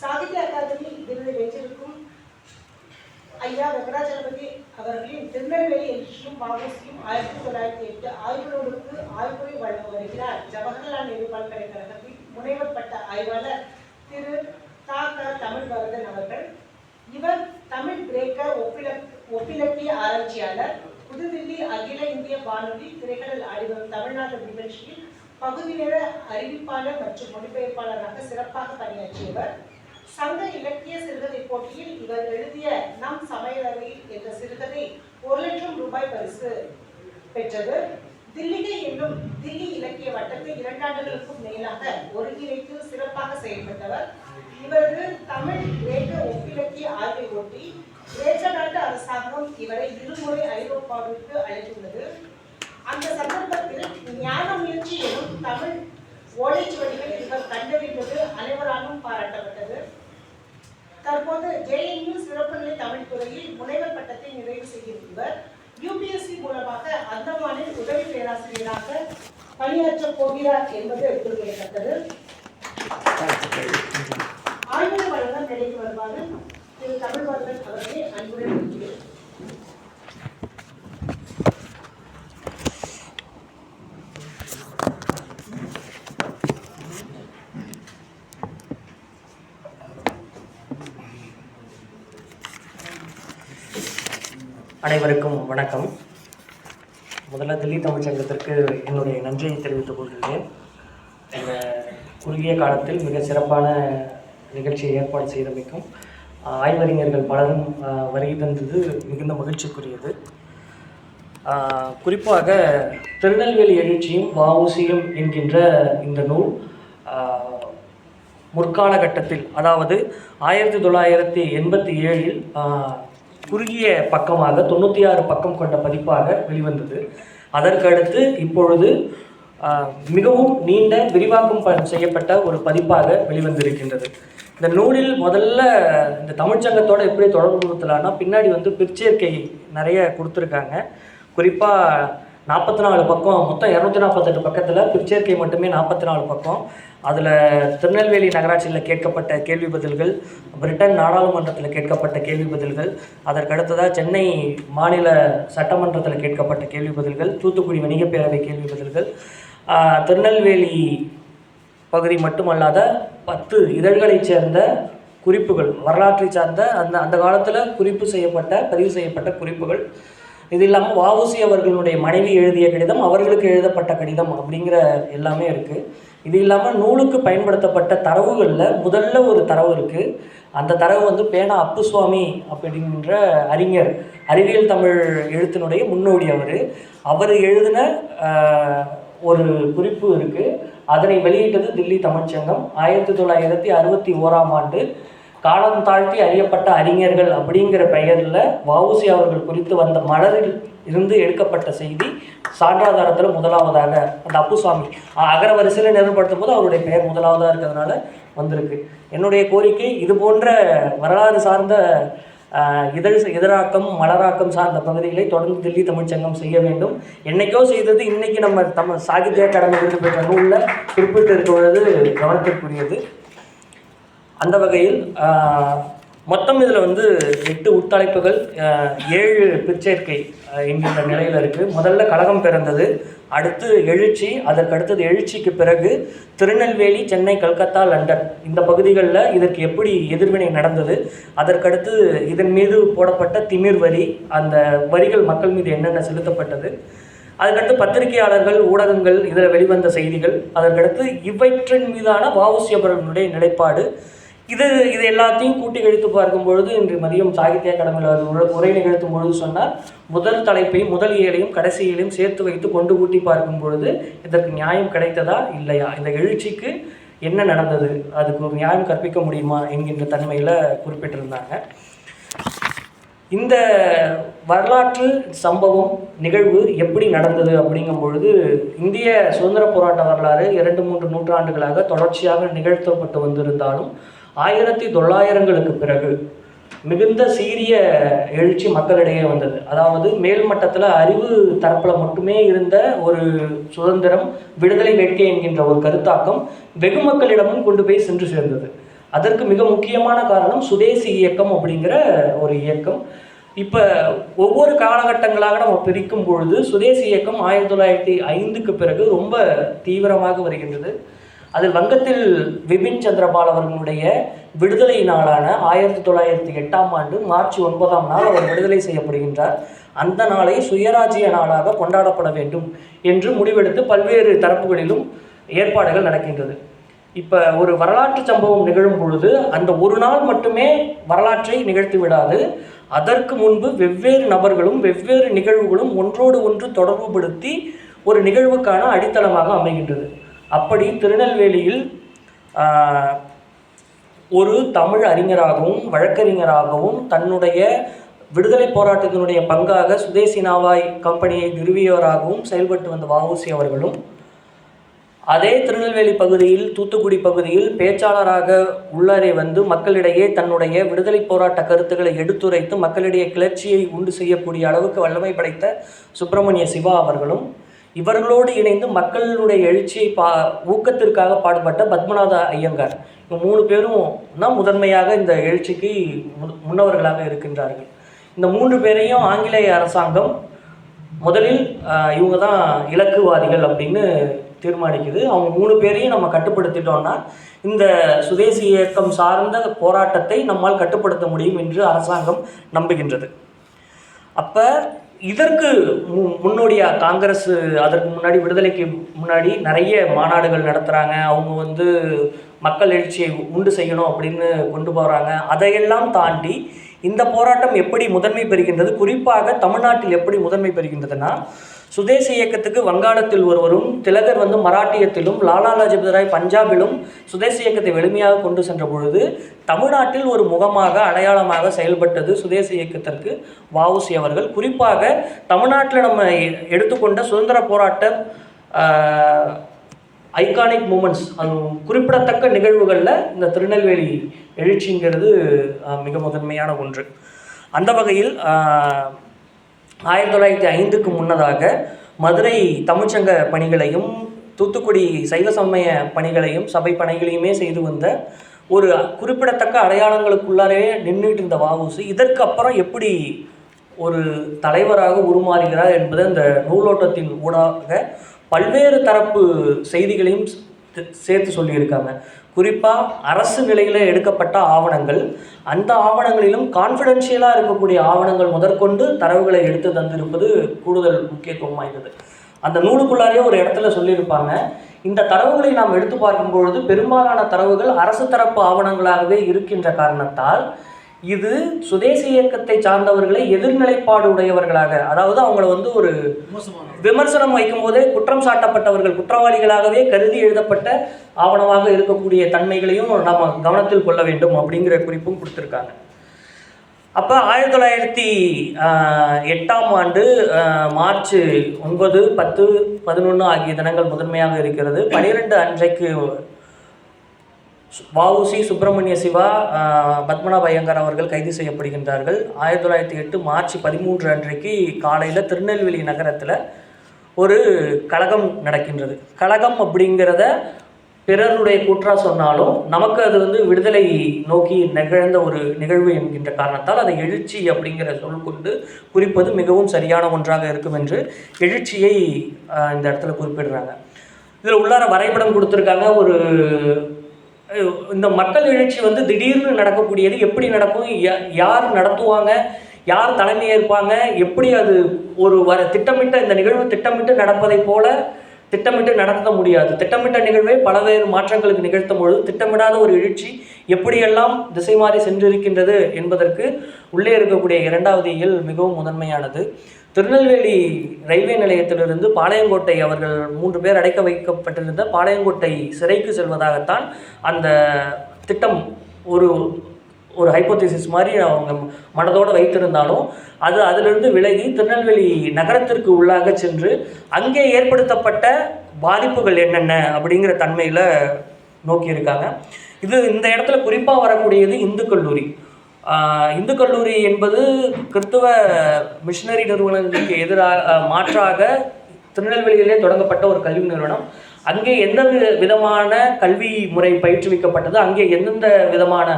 சாகித்ய அகாதமி விருது வென்றிருக்கும் ஐயா வெங்கடாச்சலபதி அவர்களின் திருநெல்வேலி என்றும் மாவோசியும் ஆயிரத்தி தொள்ளாயிரத்தி எட்டு ஆய்வுநூலுக்கு ஆய்வுரை வழங்க வருகிறார். ஜவஹர்லால் நேரு பல்கலைக்கழகத்தின் முனைவர் பட்ட ஆய்வாளர் திரு தா. க. தமிழ்வரதன் அவர்கள் இவர் தமிழ் கிரேக்க ஒப்பிலக் ஒப்பிலக்கிய ஆராய்ச்சியாளர் புதுதில்லி அகில இந்திய வானொலி திரைக்கடல் ஆடிவரும் தமிழ்நாடு நிகழ்ச்சியில் பகுதி நேர அறிவிப்பாளர் மற்றும் மொழிபெயர்ப்பாளராக சிறப்பாக பணியாற்றியவர். சங்க இலக்கிய சிறுகதை போட்டியில் இவர் எழுதிய நம் சமையலறை என்ற சிறுகதை ஒரு லட்சம் ரூபாய் பரிசு பெற்றது. தில்லிகை என்னும் தில்லி இலக்கிய வட்டத்தை இரண்டாண்டுகளுக்கும் மேலாக ஒருங்கிணைத்து சிறப்பாக செயல்பட்டவர். இவரது தமிழ் கிரேக்க ஒப்பிலக்கிய ஆய்வை ஒட்டி கிரேக்க நாட்டு அரசாங்கம் இவரை இருமுறை ஐரோப்பாவிற்கு அழைத்துள்ளது. அந்த சந்தர்ப்பத்தில் ஞான முயற்சி எனும் தமிழ் ஓலைச்சுவடிகளை இவர் கண்டறிந்தது அனைவராலும் பாராட்டப்பட்டது. தற்போது ஜேஎன்யூ சிறப்பு நிலை தமிழ் துறையில் முனைவர் பட்டத்தை நிறைவு செய்யும் இவர் யூபிஎஸ்சி மூலமாக அந்தமானில் உதவி பேராசிரியராக பணியாற்றப் போகிறார் என்பது குறிப்பிடத்தக்கது. ஆய்வு வழங்க நிலைக்கு வருவாரு திரு தமிழ்வர்தன் அவர்களை அன்புடன் இருக்கிறேன் அனைவருக்கும் வணக்கம். முதல்ல தில்லி தமிழ்ச்சங்கத்திற்கு என்னுடைய நன்றியை தெரிவித்துக் கொள்கிறேன். இந்த குறுகிய காலத்தில் மிக சிறப்பான நிகழ்ச்சியை ஏற்பாடு செய்தமைக்கும் ஆய்வறிஞர்கள் பலரும் வருகை தந்தது மிகுந்த மகிழ்ச்சிக்குரியது. குறிப்பாக திருநெல்வேலி எழுச்சியும் வஉசியும் என்கின்ற இந்த நூல் முற்காலகட்டத்தில் அதாவது ஆயிரத்தி தொள்ளாயிரத்தி எண்பத்தி ஏழில் குறுகிய பக்கமாக தொண்ணூற்றி ஆறு பக்கம் கொண்ட பதிப்பாக வெளிவந்தது. அதற்கடுத்து இப்பொழுது மிகவும் நீண்ட விரிவாக்கம் செய்யப்பட்ட ஒரு பதிப்பாக வெளிவந்திருக்கின்றது. இந்த நூலில் முதல்ல இந்த தமிழ்ச்சங்கத்தோட எப்படி தொடர்புறுத்தலான்னா பின்னாடி வந்து பிற்சேர்க்கை நிறைய கொடுத்துருக்காங்க. குறிப்பாக நாற்பத்தி நாலு பக்கம் மொத்தம் இரநூத்தி நாற்பத்தெட்டு பக்கத்தில் பிற்சேர்க்கை மட்டுமே நாற்பத்தி நாலு பக்கம். அதில் திருநெல்வேலி நகராட்சியில் கேட்கப்பட்ட கேள்வி பதில்கள் பிரிட்டன் நாடாளுமன்றத்தில் கேட்கப்பட்ட கேள்வி பதில்கள் அதற்கடுத்ததாக சென்னை மாநில சட்டமன்றத்தில் கேட்கப்பட்ட கேள்வி பதில்கள் தூத்துக்குடி வணிகப் பேரவை கேள்வி பதில்கள். திருநெல்வேலி பகுதி மட்டுமல்லாத பத்து இதழ்களைச் சேர்ந்த குறிப்புகள் வரலாற்றை சார்ந்த அந்த அந்த காலத்தில் குறிப்பு செய்யப்பட்ட பதிவு செய்யப்பட்ட குறிப்புகள். இது இல்லாமல் வாவுசி அவர்களுடைய மனைவி எழுதிய கடிதம் அவர்களுக்கு எழுதப்பட்ட கடிதம் அப்படிங்கிற எல்லாமே இருக்குது இது இல்லாமல் நூலுக்கு பயன்படுத்தப்பட்ட தரவுகளில் முதல்ல ஒரு தரவு இருக்குது அந்த தரவு வந்து பேனா அப்புசுவாமி அப்படிங்கிற அறிஞர் அறிவியல் தமிழ் எழுத்தினுடைய முன்னோடி அவர். அவர் எழுதின ஒரு குறிப்பு இருக்குது அதனை வெளியிட்டது தில்லி தமிழ்ச்சங்கம். ஆயிரத்தி தொள்ளாயிரத்தி அறுபத்தி ஓராம் ஆண்டு காலம் தாழ்த்தி அறியப்பட்ட அறிஞர்கள் அப்படிங்கிற பெயரில் வவுசி அவர்கள் குறித்து வந்த மலரில் இருந்து எடுக்கப்பட்ட செய்தி சான்றாதாரத்தில் முதலாவதாக அந்த அப்புசாமி அகரவரிசையில் நிறுவப்படுத்தும் போது அவருடைய பெயர் முதலாவதாக இருக்கிறதுனால வந்திருக்கு. என்னுடைய கோரிக்கை இது போன்ற வரலாறு சார்ந்த இதழ் இதழாக்கம் மலராக்கம் சார்ந்த பகுதிகளை தொடர்ந்து தில்லி தமிழ்ச்சங்கம் செய்ய வேண்டும். என்றைக்கோ செய்தது இன்னைக்கு நம்ம தமிழ் சாகித்ய அகாடமி விருது பெற்ற நூலில் குறிப்பிட்டு இருக்கிறது கவனத்திற்குரியது. அந்த வகையில் மொத்தம் இதில் வந்து எட்டு உட்தலைப்புகள் ஏழு பிற்சேர்க்கை என்கின்ற நிலையில் இருக்குது முதல்ல கழகம் பிறந்தது அடுத்து எழுச்சி அதற்கடுத்தது எழுச்சிக்கு பிறகு திருநெல்வேலி சென்னை கல்கத்தா லண்டன். இந்த பகுதிகளில் இதற்கு எப்படி எதிர்வினை நடந்தது அதற்கடுத்து இதன் மீது போடப்பட்ட திமிர் வரி அந்த வரிகள் மக்கள் மீது என்னென்ன செலுத்தப்பட்டது அதுக்கடுத்து பத்திரிகையாளர்கள் ஊடகங்கள் இதில் வெளிவந்த செய்திகள் அதற்கடுத்து இவற்றின் மீதான வஉசி நிலைப்பாடு இது இது எல்லாத்தையும் கூட்டி கழித்து பார்க்கும் பொழுது இன்று மதியம் சாகித்ய அகாடமியில் அவர் உரை நிகழ்த்தும் பொழுது சொன்னார் முதல் தலைப்பையும் முதல் இயலையும் கடைசி இயலையும் சேர்த்து வைத்து கொண்டு கூட்டி பார்க்கும் பொழுது இதற்கு நியாயம் கிடைத்ததா? இல்லையா? இந்த எழுச்சிக்கு என்ன நடந்தது? அதுக்கு ஒரு நியாயம் கற்பிக்க முடியுமா? என்கின்ற தன்மையில் குறிப்பிட்டிருந்தாங்க. இந்த வரலாற்று சம்பவம் நிகழ்வு எப்படி நடந்தது அப்படிங்கும் பொழுது இந்திய சுதந்திர போராட்ட வரலாறு இரண்டு மூன்று நூற்றாண்டுகளாக தொடர்ச்சியாக நிகழ்த்தப்பட்டு வந்திருந்தாலும் ஆயிரத்தி தொள்ளாயிரங்களுக்கு பிறகு மிகுந்த சீரிய எழுச்சி மக்களிடையே வந்தது. அதாவது மேல்மட்டத்தில் அறிவு தரப்பில் மட்டுமே இருந்த ஒரு சுதந்திரம் விடுதலை வேட்கை என்கின்ற ஒரு கருத்தாக்கம் வெகு மக்களிடமும் கொண்டு போய் சென்று சேர்ந்தது. அதற்கு மிக முக்கியமான காரணம் சுதேசி இயக்கம் அப்படிங்கிற ஒரு இயக்கம். இப்போ ஒவ்வொரு காலகட்டங்களாக நம்ம பிரிக்கும் பொழுது சுதேசி இயக்கம் ஆயிரத்தி தொள்ளாயிரத்தி ஐந்துக்கு பிறகு ரொம்ப தீவிரமாக வருகின்றது. அதில் வங்கத்தில் விபின் சந்திரபால் அவர்களுடைய விடுதலை நாளான ஆயிரத்தி தொள்ளாயிரத்தி எட்டாம் ஆண்டு மார்ச் ஒன்பதாம் நாள் அவர் விடுதலை செய்யப்படுகின்றார். அந்த நாளை சுயராஜ்ய நாளாக கொண்டாடப்பட வேண்டும் என்று முடிவெடுத்து பல்வேறு தரப்புகளிலும் ஏற்பாடுகள் நடக்கின்றது. இப்போ ஒரு வரலாற்று சம்பவம் நிகழும் பொழுது அந்த ஒரு நாள் மட்டுமே வரலாற்றை நிகழ்த்தி விடாது. அதற்கு முன்பு வெவ்வேறு நபர்களும் வெவ்வேறு நிகழ்வுகளும் ஒன்றோடு ஒன்று தொடர்புபடுத்தி ஒரு நிகழ்வுக்கான அடித்தளமாக அமைகின்றது. அப்படி திருநெல்வேலியில் ஒரு தமிழ் அறிஞராகவும் வழக்கறிஞராகவும் தன்னுடைய விடுதலை போராட்டத்தினுடைய பங்காக சுதேசி நாவாய் கம்பெனியை நிறுவியவராகவும் செயல்பட்டு வந்த வஉசி அவர்களும் அதே திருநெல்வேலி பகுதியில் தூத்துக்குடி பகுதியில் பேச்சாளராக உள்ளாரே வந்து மக்களிடையே தன்னுடைய விடுதலை போராட்ட கருத்துக்களை எடுத்துரைத்து மக்களிடையே கிளர்ச்சியை உண்டு செய்யக்கூடிய அளவுக்கு வல்லமை படைத்த சுப்பிரமணிய சிவா அவர்களும் இவர்களோடு இணைந்து மக்களுடைய எழுச்சியை பா ஊக்கத்திற்காக பாடுபட்ட பத்மநாத ஐயங்கார். இவங்க மூணு பேரும் தான் முதன்மையாக இந்த எழுச்சிக்கு மு- முன்னவர்களாக இருக்கின்றார்கள். இந்த மூன்று பேரையும் ஆங்கிலேய அரசாங்கம் முதலில் இவங்க தான் இலக்குவாதிகள் அப்படின்னு தீர்மானிக்குது. அவங்க மூணு பேரையும் நம்ம கட்டுப்படுத்திட்டோம்னா இந்த சுதேசி இயக்கம் சார்ந்த போராட்டத்தை நம்மால் கட்டுப்படுத்த முடியும் என்று அரசாங்கம் நம்புகின்றது. அப்போ இதற்கு மு முன்னோடியாக காங்கிரஸ் அதற்கு முன்னாடி விடுதலைக்கு முன்னாடி நிறைய மாநாடுகள் நடத்துகிறாங்க அவங்க வந்து மக்கள் எழுச்சியை உண்டு செய்யணும் அப்படின்னு கொண்டு போகிறாங்க அதையெல்லாம் தாண்டி இந்த போராட்டம் எப்படி முதன்மை பெறுகின்றது குறிப்பாக தமிழ்நாட்டில் எப்படி முதன்மை பெறுகின்றதுன்னா சுதேசி இயக்கத்துக்கு வங்காளத்தில் ஒருவரும் திலகர் வந்து மராட்டியத்திலும் லாலா லஜபதி ராய் பஞ்சாபிலும் சுதேசி இயக்கத்தை எளிமையாக கொண்டு சென்ற பொழுது தமிழ்நாட்டில் ஒரு முகமாக அடையாளமாக செயல்பட்டது சுதேசி இயக்கத்திற்கு வாவுசி அவர்கள். குறிப்பாக தமிழ்நாட்டில் நம்ம எ- எடுத்துக்கொண்ட சுதந்திர போராட்ட ஐகானிக் மூமெண்ட்ஸ் அது குறிப்பிடத்தக்க நிகழ்வுகளில் இந்த திருநெல்வேலி எழுச்சிங்கிறது மிக முதன்மையான ஒன்று. அந்த வகையில் ஆயிரத்தி தொள்ளாயிரத்தி ஐந்துக்கு முன்னதாக மதுரை தமிழ்ச்சங்க பணிகளையும் தூத்துக்குடி சைவ சமய பணிகளையும் சபை பணிகளையுமே செய்து வந்த ஒரு குறிப்பிடத்தக்க அடையாளங்களுக்குள்ளாரே நின்றுட்டு இருந்த வாவுசு இதற்கு அப்புறம் எப்படி ஒரு தலைவராக உருமாறுகிறார் என்பது அந்த நூலோட்டத்தின் ஊடாக பல்வேறு தரப்பு செய்திகளையும் சேர்த்து சொல்லியிருக்காங்க. குறிப்பாக அரசு நிலையில் எடுக்கப்பட்ட ஆவணங்கள் அந்த ஆவணங்களிலும் கான்ஃபிடென்ஷியலாக இருக்கக்கூடிய ஆவணங்கள் முதற்கொண்டு தரவுகளை எடுத்து தந்திருப்பது கூடுதல் முக்கியத்துவம் வாய்ந்தது. அந்த நூலுக்குள்ளாரே ஒரு இடத்துல சொல்லியிருப்பாங்க இந்த தரவுகளை நாம் எடுத்து பார்க்கும் பொழுது பெரும்பாலான தரவுகள் அரசு தரப்பு ஆவணங்களாகவே இருக்கின்ற காரணத்தால் இது சுதேசி இயக்கத்தை சார்ந்தவர்களை எதிர்நிலைப்பாடு உடையவர்களாக அதாவது அவங்கள வந்து ஒரு விமர்சனம் வைக்கும்போதே குற்றம் சாட்டப்பட்டவர்கள் குற்றவாளிகளாகவே கருதி எழுதப்பட்ட ஆவணமாக இருக்கக்கூடிய தன்மைகளையும் நம்ம கவனத்தில் கொள்ள வேண்டும் அப்படிங்கிற குறிப்பும் கொடுத்துருக்காங்க. அப்போ ஆயிரத்தி தொள்ளாயிரத்தி எட்டாம் ஆண்டு மார்ச் ஒன்பது பத்து பதினொன்று ஆகிய தினங்கள் முதன்மையாக இருக்கிறது. பனிரெண்டு அன்றைக்கு வஉசி சுப்பிரமணிய சிவா பத்மநாப ஐயங்கார் அவர்கள் கைது செய்யப்படுகின்றார்கள். ஆயிரத்தி தொள்ளாயிரத்தி எட்டு மார்ச் பதிமூன்று அன்றைக்கு காலையில் திருநெல்வேலி நகரத்தில் ஒரு கழகம் நடக்கின்றது. கழகம் அப்படிங்கிறத பிறருடைய கூற்றா சொன்னாலும் நமக்கு அது வந்து விடுதலை நோக்கி நிகழ்ந்த ஒரு நிகழ்வு என்கின்ற காரணத்தால் அதை எழுச்சி அப்படிங்கிற சொல் கொண்டு குறிப்பது மிகவும் சரியான ஒன்றாக இருக்கும் என்று எழுச்சியை இந்த இடத்துல குறிப்பிடுறாங்க. இதில் உள்ளார வரைபடம் கொடுத்துருக்காங்க. ஒரு இந்த மக்கள் எழுச்சி வந்து திடீர்னு நடக்கக்கூடியது எப்படி நடக்கும்? யா- யார் நடத்துவாங்க? யார் தலைமை ஏற்பாங்க? எப்படி அது ஒரு வர திட்டமிட்ட இந்த நிகழ்வு திட்டமிட்டு நடப்பதைப் போல திட்டமிட்டு நடத்த முடியாது. திட்டமிட்ட நிகழ்வை பலவேறு மாற்றங்களுக்கு நிகழ்த்தும் பொழுது திட்டமிடாத ஒரு எழுச்சி எப்படியெல்லாம் திசை மாறி சென்றிருக்கின்றது என்பதற்கு உள்ளே இருக்கக்கூடிய இரண்டாவது இயல் மிகவும் முதன்மையானது. திருநெல்வேலி ரயில்வே நிலையத்திலிருந்து பாளையங்கோட்டை அவர்கள் மூன்று பேர் அடைக்க வைக்கப்பட்டிருந்த பாளையங்கோட்டை சிறைக்கு செல்வதாகத்தான் அந்த திட்டம் ஒரு ஒரு ஹைப்போதிசிஸ் மாதிரி அவங்க மனதோடு வைத்திருந்தாலும் அது அதிலிருந்து விலகி திருநெல்வேலி நகரத்திற்கு உள்ளாக சென்று அங்கே ஏற்படுத்தப்பட்ட பாதிப்புகள் என்னென்ன அப்படிங்கிற தன்மையில் நோக்கியிருக்காங்க. இது இந்த இடத்துல குறிப்பாக வரக்கூடியது இந்து கல்லூரி. இந்து கல்லூரி என்பது கிறித்துவ மிஷினரி நிறுவனங்களுக்கு எதிராக மாற்றாக திருநெல்வேலியிலே தொடங்கப்பட்ட ஒரு கல்வி நிறுவனம். அங்கே எந்த விதமான கல்வி முறை பயிற்றுவிக்கப்பட்டது? அங்கே எந்தெந்த விதமான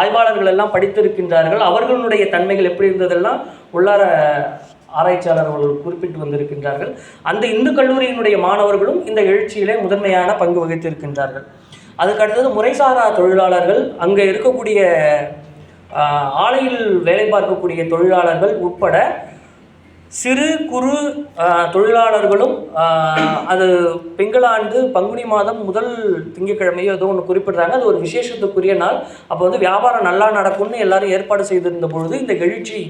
ஆய்வாளர்கள் எல்லாம் படித்திருக்கின்றார்கள்? அவர்களுடைய தன்மைகள் எப்படி இருந்ததெல்லாம் உள்ளார ஆராய்ச்சியாளர்கள் குறிப்பிட்டு வந்திருக்கின்றார்கள். அந்த இந்து கல்லூரியினுடைய மாணவர்களும் இந்த எழுச்சியிலே முதன்மையான பங்கு வகித்திருக்கின்றார்கள். அதுக்கு அடுத்தது முறைசாரா தொழிலாளர்கள். அங்கே இருக்கக்கூடிய ஆலையில் வேலை பார்க்கக்கூடிய தொழிலாளர்கள் உட்பட சிறு குறு தொழிலாளர்களும் அது பிங்களாண்டு பங்குனி மாதம் முதல் திங்கக்கிழமையோ ஏதோ ஒன்று குறிப்பிடுறாங்க. அது ஒரு விசேஷத்துக்குரிய நாள். அப்போ வந்து வியாபாரம் நல்லா நடக்கும்னு எல்லாரும் ஏற்பாடு செய்திருந்த பொழுது இந்த எழுச்சி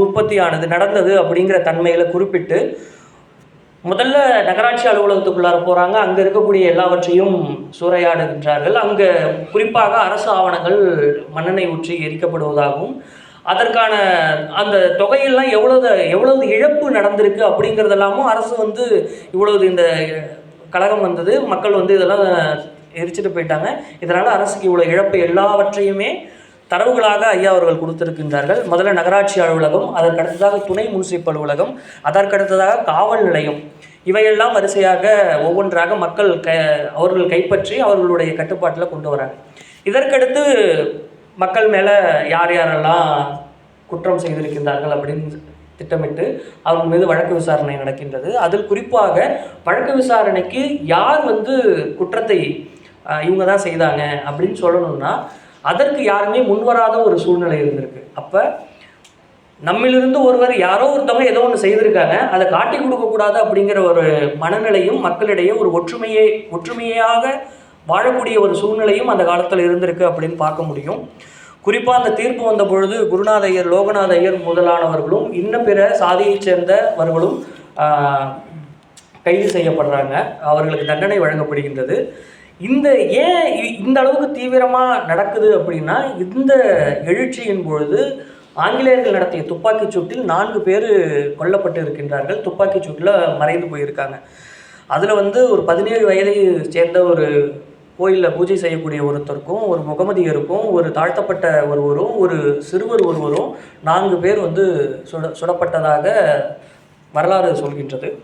உற்பத்தியானது நடந்தது அப்படிங்கிற தன்மையில் குறிப்பிட்டு முதல்ல நகராட்சி அலுவலகத்துக்குள்ளார போகிறாங்க அங்கே இருக்கக்கூடிய எல்லாவற்றையும் சூறையாடுகின்றார்கள். அங்கே குறிப்பாக அரசு ஆவணங்கள் மண்ணெண்ணெய் ஊற்றி எரிக்கப்படுவதாகவும் அதற்கான அந்த தொகையெல்லாம் எவ்வளவு எவ்வளவு இழப்பு நடந்திருக்கு அப்படிங்கிறதெல்லாமும் அரசு வந்து இவ்வளவு இந்த கழகம் வந்தது. மக்கள் வந்து இதெல்லாம் எரிச்சிட்டு போயிட்டாங்க. இதனால் அரசுக்கு இவ்வளோ இழப்பு எல்லாவற்றையுமே தரவுகளாக ஐயா அவர்கள் கொடுத்திருக்கின்றார்கள். முதல்ல நகராட்சி அலுவலகம் அதற்கடுத்ததாக துணை முனிசிபல் அலுவலகம் அதற்கடுத்ததாக காவல் நிலையம். இவையெல்லாம் வரிசையாக ஒவ்வொன்றாக மக்கள் க அவர்கள் கைப்பற்றி அவர்களுடைய கட்டுப்பாட்டில் கொண்டு வராங்க. இதற்கடுத்து மக்கள் மேலே யார் யாரெல்லாம் குற்றம் செய்திருக்கின்றார்கள் அப்படின்னு திட்டமிட்டு அவர்கள் மீது வழக்கு விசாரணை நடக்கின்றது. அதில் குறிப்பாக வழக்கு விசாரணைக்கு யார் வந்து குற்றத்தை இவங்க தான் செய்தாங்க அப்படின்னு சொல்லணும்னா அதற்கு யாருமே முன்வராத ஒரு சூழ்நிலை இருந்திருக்கு. அப்போ நம்மிலிருந்து ஒருவர் யாரோ ஒருத்தவங்க ஏதோ ஒன்று செய்திருக்காங்க அதை காட்டி கொடுக்கக்கூடாது அப்படிங்கிற ஒரு மனநிலையும் மக்களிடையே ஒரு ஒற்றுமையை ஒற்றுமையாக வாழக்கூடிய ஒரு சூழ்நிலையும் அந்த காலத்தில் இருந்திருக்கு அப்படின்னு பார்க்க முடியும். குறிப்பாக அந்த தீர்ப்பு வந்த பொழுது குருநாத ஐயர் லோகநாத ஐயர் முதலானவர்களும் இன்ன பிற சாதியைச் சேர்ந்தவர்களும் கைது செய்யப்படுறாங்க. அவர்களுக்கு தண்டனை வழங்கப்படுகின்றது. இந்த ஏன் இ- இந்த அளவுக்கு தீவிரமாக நடக்குது அப்படின்னா இந்த எழுச்சியின் பொழுது ஆங்கிலேயர்கள் நடத்திய துப்பாக்கிச் சூட்டில் நான்கு பேர் கொல்லப்பட்டு இருக்கின்றார்கள். துப்பாக்கிச் சூட்டில் மறைந்து போயிருக்காங்க. அதில் வந்து ஒரு பதினேழு வயதை சேர்ந்த ஒரு கோயிலில் பூஜை செய்யக்கூடிய ஒருத்தருக்கும் ஒரு முகமதியருக்கும் ஒரு தாழ்த்தப்பட்ட ஒருவரும் ஒரு சிறுவர் ஒருவரும் நான்கு பேர் வந்து சுட சுடப்பட்டதாக வரலாறு சொல்கின்றது.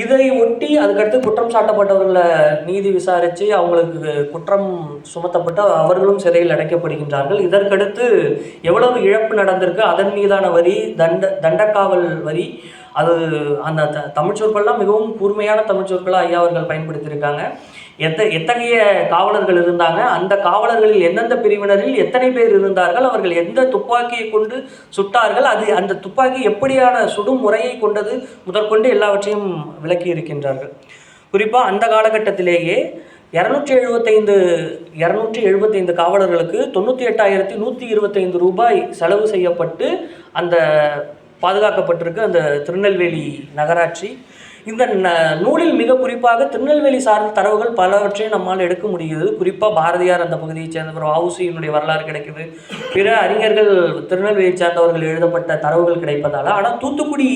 இதை ஒட்டி அதுக்கடுத்து குற்றம் சாட்டப்பட்டவர்களை நீதி விசாரித்து அவங்களுக்கு குற்றம் சுமத்தப்பட்டு அவர்களும் சிறையில் அடைக்கப்படுகின்றார்கள். இதற்கடுத்து எவ்வளவு இழப்பு நடந்திருக்கு அதன் மீதான வரி தண்ட தண்டக்காவல் வரி அது அந்த த தமிழ் சொற்கள்லாம் மிகவும் கூர்மையான தமிழ் சொற்களாக ஐயா அவர்கள் பயன்படுத்தியிருக்காங்க. எத்த எத்தகைய காவலர்கள் இருந்தாங்க? அந்த காவலர்களில் எந்தெந்த பிரிவினரில் எத்தனை பேர் இருந்தார்கள்? அவர்கள் எந்த துப்பாக்கியை கொண்டு சுட்டார்கள்? அது அந்த துப்பாக்கி எப்படியான சுடும் முறையை கொண்டது? முதற்கொண்டு எல்லாவற்றையும் விளக்கி இருக்கின்றார்கள். குறிப்பாக அந்த காலகட்டத்திலேயே இரநூற்றி எழுபத்தைந்து இரநூற்றி எழுபத்தைந்து காவலர்களுக்கு தொண்ணூற்றி எட்டாயிரத்தி நூற்றி இருபத்தைந்து ரூபாய் செலவு செய்யப்பட்டு அந்த பாதுகாக்கப்பட்டிருக்கு அந்த திருநெல்வேலி நகராட்சி இந்த ந- நூலில் மிக குறிப்பாக திருநெல்வேலி சார்ந்த தரவுகள் பலவற்றையும் நம்மால் எடுக்க முடியுது குறிப்பாக பாரதியார் அந்த பகுதியைச் சேர்ந்தவர் வவுசியினுடைய வரலாறு கிடைக்குது. பிற அறிஞர்கள் திருநெல்வேலியை சார்ந்தவர்கள் எழுதப்பட்ட தரவுகள் கிடைப்பதால் ஆனால் தூத்துக்குடி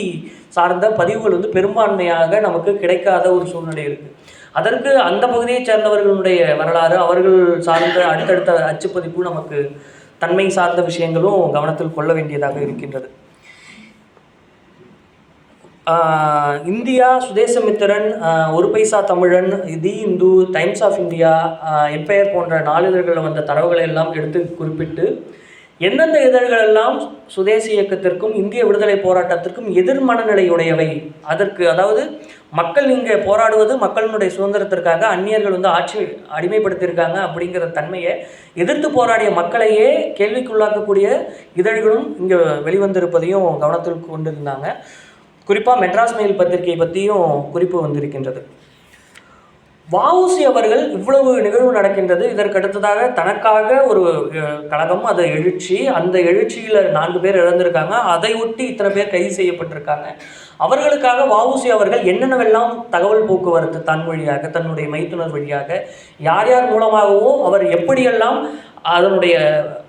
சார்ந்த பதிவுகள் வந்து பெரும்பான்மையாக நமக்கு கிடைக்காத ஒரு சூழ்நிலை இருக்குது அதற்கு அந்த பகுதியைச் சேர்ந்தவர்களுடைய வரலாறு அவர்கள் சார்ந்த அடுத்தடுத்த அச்சுப்பதிப்பு நமக்கு தன்மை சார்ந்த விஷயங்களும் கவனத்தில் கொள்ள வேண்டியதாக இருக்கின்றது. India Swadesamitran Oru Paisa Tamilan the Hindu Times of India Empire போன்ற நாளிதழ்களில் வந்த தரவுகளை எல்லாம் எடுத்து குறிப்பிட்டு எந்தெந்த இதழ்கள் எல்லாம் சுதேசி இயக்கத்திற்கும் இந்திய விடுதலை போராட்டத்திற்கும் எதிர் மனநிலையுடையவை? அதற்கு அதாவது மக்கள் இங்கே போராடுவது மக்களினுடைய சுதந்திரத்திற்காக அந்நியர்கள் வந்து ஆட்சி அடிமைப்படுத்தியிருக்காங்க அப்படிங்கிற தன்மையை எதிர்த்து போராடிய மக்களையே கேள்விக்குள்ளாக்கக்கூடிய இதழ்களும் இங்கே வெளிவந்திருப்பதையும் கவனத்தில் கொண்டிருந்தாங்க. குறிப்பாக மெட்ராஸ் மெயில் பத்திரிகை பற்றியும் குறிப்பு வந்திருக்கின்றது. வஉசி அவர்கள் இவ்வளவு நிகழ்வு நடக்கின்றது. இதற்கு அடுத்ததாக தனக்காக ஒரு கழகம் அதை எழுச்சி அந்த எழுச்சியில் நான்கு பேர் இழந்திருக்காங்க. அதை ஒட்டி இத்தனை பேர் கைது செய்யப்பட்டிருக்காங்க. அவர்களுக்காக வஉசி அவர்கள் என்னென்னவெல்லாம் தகவல் போக்குவரத்து தன் வழியாக தன்னுடைய மைத்துனர் வழியாக யார் யார் மூலமாகவோ அவர் எப்படியெல்லாம் அதனுடைய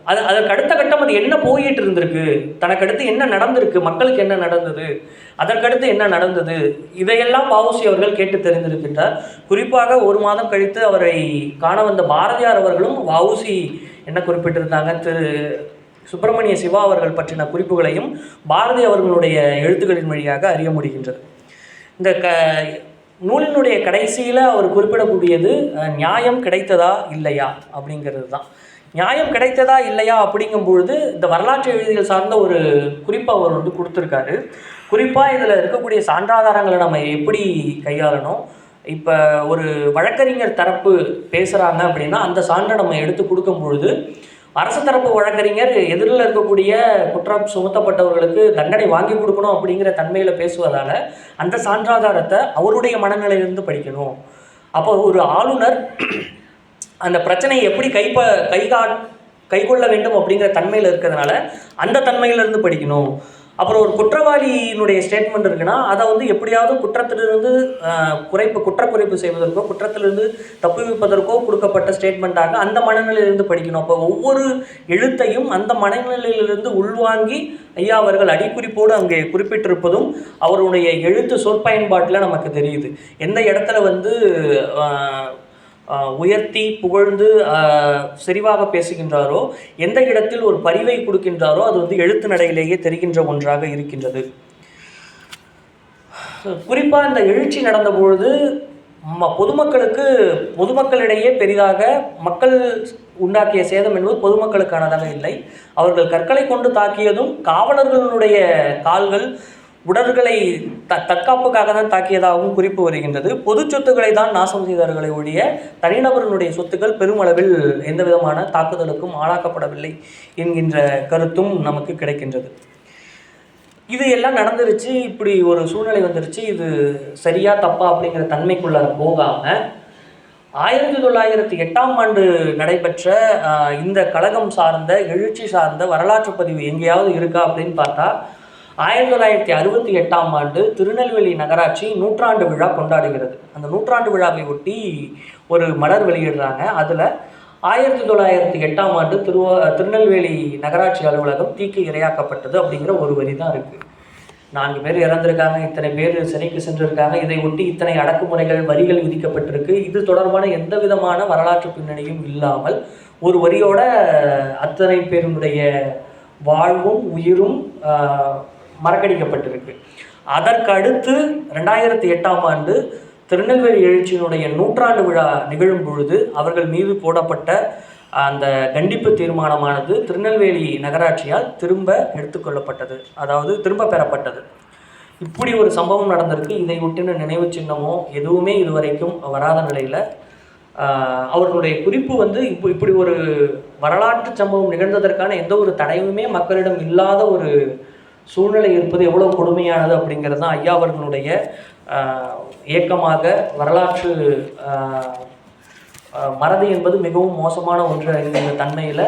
அது அதற்கு அடுத்த கட்டம் அது என்ன போயிட்டு இருந்திருக்கு? தனக்கு அடுத்து என்ன நடந்திருக்கு? மக்களுக்கு என்ன நடந்தது? அதற்கடுத்து என்ன நடந்தது? இதையெல்லாம் பாவுசி அவர்கள் கேட்டு தெரிந்திருக்கின்றார். குறிப்பாக ஒரு மாதம் கழித்து அவரை காண வந்த பாரதியார் அவர்களும் வஉசி என்ன குறிப்பிட்டிருந்தாங்க? திரு சுப்பிரமணிய சிவா அவர்கள் பற்றின குறிப்புகளையும் பாரதி அவர்களுடைய எழுத்துக்களின் வழியாக அறிய முடிகின்றது. இந்த க நூலினுடைய கடைசியில் அவர் குறிப்பிடக்கூடியது நியாயம் கிடைத்ததா இல்லையா? அப்படிங்கிறது தான் நியாயம் கிடைத்ததா இல்லையா அப்படிங்கும் பொழுது இந்த வரலாற்று எழுதிகள் சார்ந்த ஒரு குறிப்பை அவர் வந்து கொடுத்துருக்காரு. குறிப்பாக இதில் இருக்கக்கூடிய சான்றாதாரங்களை நம்ம எப்படி கையாளணும்? இப்போ ஒரு வழக்கறிஞர் தரப்பு பேசுகிறாங்க அப்படின்னா அந்த சான்றை நம்ம எடுத்து கொடுக்கும் பொழுது அரசு தரப்பு வழக்கறிஞர் எதிரில் இருக்கக்கூடிய குற்றம் சுமத்தப்பட்டவர்களுக்கு தண்டனை வாங்கி கொடுக்கணும் அப்படிங்கிற தன்மையில் பேசுவதால் அந்த சான்றாதாரத்தை அவருடைய மனநிலையிலிருந்து படிக்கணும். அப்போ ஒரு ஆளுநர் அந்த பிரச்சனையை எப்படி கைப்ப கைகா கைகொள்ள வேண்டும் அப்படிங்கிற தன்மையில் இருக்கிறதுனால அந்த தன்மையிலிருந்து படிக்கணும். அப்புறம் ஒரு குற்றவாளியினுடைய ஸ்டேட்மெண்ட் இருக்குன்னா அதை வந்து எப்படியாவது குற்றத்திலிருந்து குறைப்பு குற்ற குறைப்பு செய்வதற்கோ குற்றத்திலிருந்து தப்புவிப்பதற்கோ கொடுக்கப்பட்ட ஸ்டேட்மெண்ட்டாக அந்த மனநிலையிலிருந்து படிக்கணும். அப்போ ஒவ்வொரு எழுத்தையும் அந்த மனநிலையிலிருந்து உள்வாங்கி ஐயா அவர்கள் அடிக்குறிப்போடு அங்கே குறிப்பிட்டிருப்பதும் அவருடைய எழுத்து சொற்பயன்பாட்டில் நமக்கு தெரியுது. எந்த இடத்துல வந்து உயர்த்தி புகழ்ந்து செறிவாக பேசுகின்றாரோ எந்த இடத்தில் ஒரு பரிவை கொடுக்கின்றாரோ அது வந்து எழுத்து நடையிலேயே தெரிகின்ற ஒன்றாக இருக்கின்றது. குறிப்பாக இந்த எழுச்சி நடந்த பொழுது ம- பொதுமக்களுக்கு பொதுமக்களிடையே பெரிதாக மக்கள் உண்டாக்கிய சேதம் என்பது பொதுமக்களுக்கானதாக இல்லை. அவர்கள் கற்களை கொண்டு தாக்கியதும் காவலர்களுடைய கால்கள் உடல்களை த தற்காப்புக்காக தான் தாக்கியதாகவும் குறிப்பு வருகின்றது. பொது சொத்துக்களை தான் நாசம் செய்தார்களை ஒழிய தனிநபர்களுடைய சொத்துக்கள் பெருமளவில் எந்த விதமான தாக்குதலுக்கும் ஆளாக்கப்படவில்லை என்கின்ற கருத்தும் நமக்கு கிடைக்கின்றது. இது எல்லாம் நடந்துருச்சு இப்படி ஒரு சூழ்நிலை வந்துருச்சு. இது சரியா தப்பா அப்படிங்கிற தன்மைக்குள்ள போகாம ஆயிரத்தி தொள்ளாயிரத்தி எட்டாம் ஆண்டு நடைபெற்ற இந்த கழகம் சார்ந்த எழுச்சி சார்ந்த வரலாற்று பதிவு எங்கேயாவது இருக்கா அப்படின்னு பார்த்தா ஆயிரத்தி தொள்ளாயிரத்தி அறுபத்தி எட்டாம் ஆண்டு திருநெல்வேலி நகராட்சி நூற்றாண்டு விழா கொண்டாடுகிறது. அந்த நூற்றாண்டு விழாவை ஒட்டி ஒரு மலர் வெளியிடுறாங்க. அதில் ஆயிரத்தி தொள்ளாயிரத்தி எட்டாம் ஆண்டு திருவா திருநெல்வேலி நகராட்சி அலுவலகம் தீக்கு இரையாக்கப்பட்டது அப்படிங்கிற ஒரு வரி தான் இருக்குது நான்கு பேர் இறந்திருக்காங்க. இத்தனை பேர் சிறைக்கு சென்றிருக்காங்க. இதை ஒட்டி இத்தனை அடக்குமுறைகள் வரிகள் விதிக்கப்பட்டிருக்கு. இது தொடர்பான எந்த விதமான வரலாற்று பின்னணியும் இல்லாமல் ஒரு வரியோட அத்தனை பேருடைய வாழ்வும் உயிரும் மறக்கடிக்கப்பட்டிருக்கு. அதற்கு அடுத்து ரெண்டாயிரத்தி எட்டாம் ஆண்டு திருநெல்வேலி எழுச்சியினுடைய நூற்றாண்டு விழா நிகழும் பொழுது அவர்கள் மீது போடப்பட்ட அந்த கண்டிப்பு தீர்மானமானது திருநெல்வேலி நகராட்சியால் திரும்ப எடுத்துக்கொள்ளப்பட்டது. அதாவது திரும்ப பெறப்பட்டது. இப்படி ஒரு சம்பவம் நடந்திருக்கு. இதை ஒட்டின நினைவு சின்னமோ எதுவுமே இதுவரைக்கும் வராத நிலையில் அவர்களுடைய குறிப்பு வந்து இப்போ இப்படி ஒரு வரலாற்று சம்பவம் நிகழ்ந்ததற்கான எந்த ஒரு தடையுமே மக்களிடம் இல்லாத ஒரு சூழ்நிலை இருப்பது எவ்வளோ கொடுமையானது அப்படிங்கிறது தான் ஐயா அவர்களுடைய இயக்கமாக வரலாற்று மறதி என்பது மிகவும் மோசமான ஒன்று என்கின்ற தன்மையில்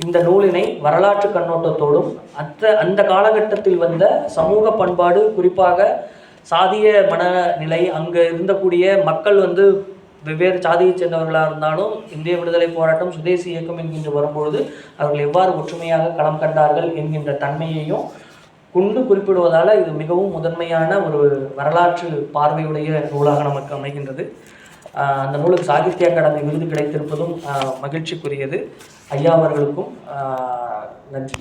இந்த நூலினை வரலாற்று கண்ணோட்டத்தோடும் அந்த அந்த காலகட்டத்தில் வந்த சமூக பண்பாடு குறிப்பாக சாதிய மனநிலை அங்கே இருந்தக்கூடிய மக்கள் வந்து வெவ்வேறு சாதியைச் சேர்ந்தவர்களாக இருந்தாலும் இந்திய விடுதலை போராட்டம் சுதேசி இயக்கம் என்கின்ற வரும்பொழுது அவர்கள் எவ்வாறு ஒற்றுமையாக களம் கண்டார்கள் என்கின்ற தன்மையையும் கொண்டு குறிப்பிடுவதால் இது மிகவும் முதன்மையான ஒரு வரலாற்று பார்வையுடைய நூலாக நமக்கு அமைகின்றது. அந்த நூலுக்கு சாகித்ய அகாடமி விருது கிடைத்திருப்பதும் மகிழ்ச்சிக்குரியது. ஐயா அவர்களுக்கும் நன்றி.